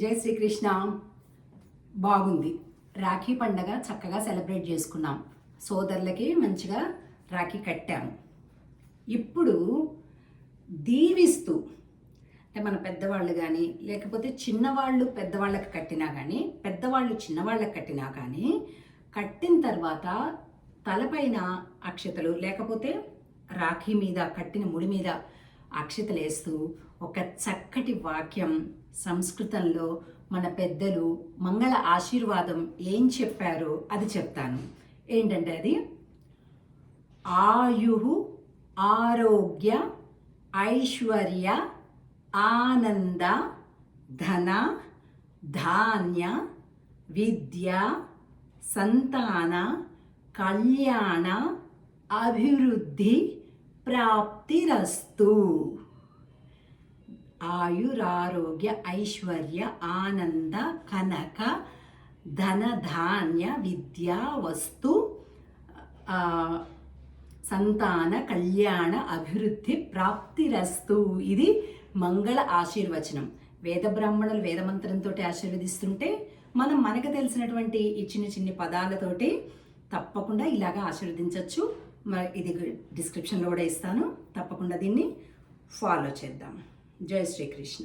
జై శ్రీకృష్ణ. బాగుంది. రాఖీ పండగ చక్కగా సెలబ్రేట్ చేసుకున్నాం. సోదరులకి మంచిగా రాఖీ కట్టాము ఇప్పుడు దీవిస్తూ అంటే మన పెద్దవాళ్ళు కానీ లేకపోతే చిన్నవాళ్ళు పెద్దవాళ్ళకి కట్టినా కానీ పెద్దవాళ్ళు చిన్నవాళ్ళకి కట్టినా కానీ కట్టిన తర్వాత తలపైన అక్షతలు లేకపోతే రాఖీ మీద కట్టిన ముడి మీద అక్షతలు వేస్తూ ఒక చక్క చక్కటి వాక్యం సంస్కృతంలో మన పెద్దలు మంగళ ఆశీర్వాదం ఏం చెప్పారో అది చెప్తాను. ఏంటంటే అది? ఆయు ఆరోగ్య ఐశ్వర్య ఆనంద ధన ధాన్య విద్య సంతాన కళ్యాణ అభివృద్ధి ప్రాప్తిరస్తు. ఆయురారోగ్య ఐశ్వర్య ఆనంద కనక ధనధాన్య విద్యా వస్తు సంతాన కళ్యాణ అభివృద్ధి ప్రాప్తిరస్తు. ఇది మంగళ ఆశీర్వచనం. వేద బ్రాహ్మణులు వేదమంత్రంతో ఆశీర్వదిస్తుంటే మనం మనకు తెలిసినటువంటి ఈ చిన్న చిన్ని పదాలతోటి తప్పకుండా ఇలాగా ఆశీర్వదించవచ్చు మరి ఇది డిస్క్రిప్షన్లో కూడా ఇస్తాను. తప్పకుండా దీన్ని ఫాలో చేద్దాం. జై శ్రీకృష్ణ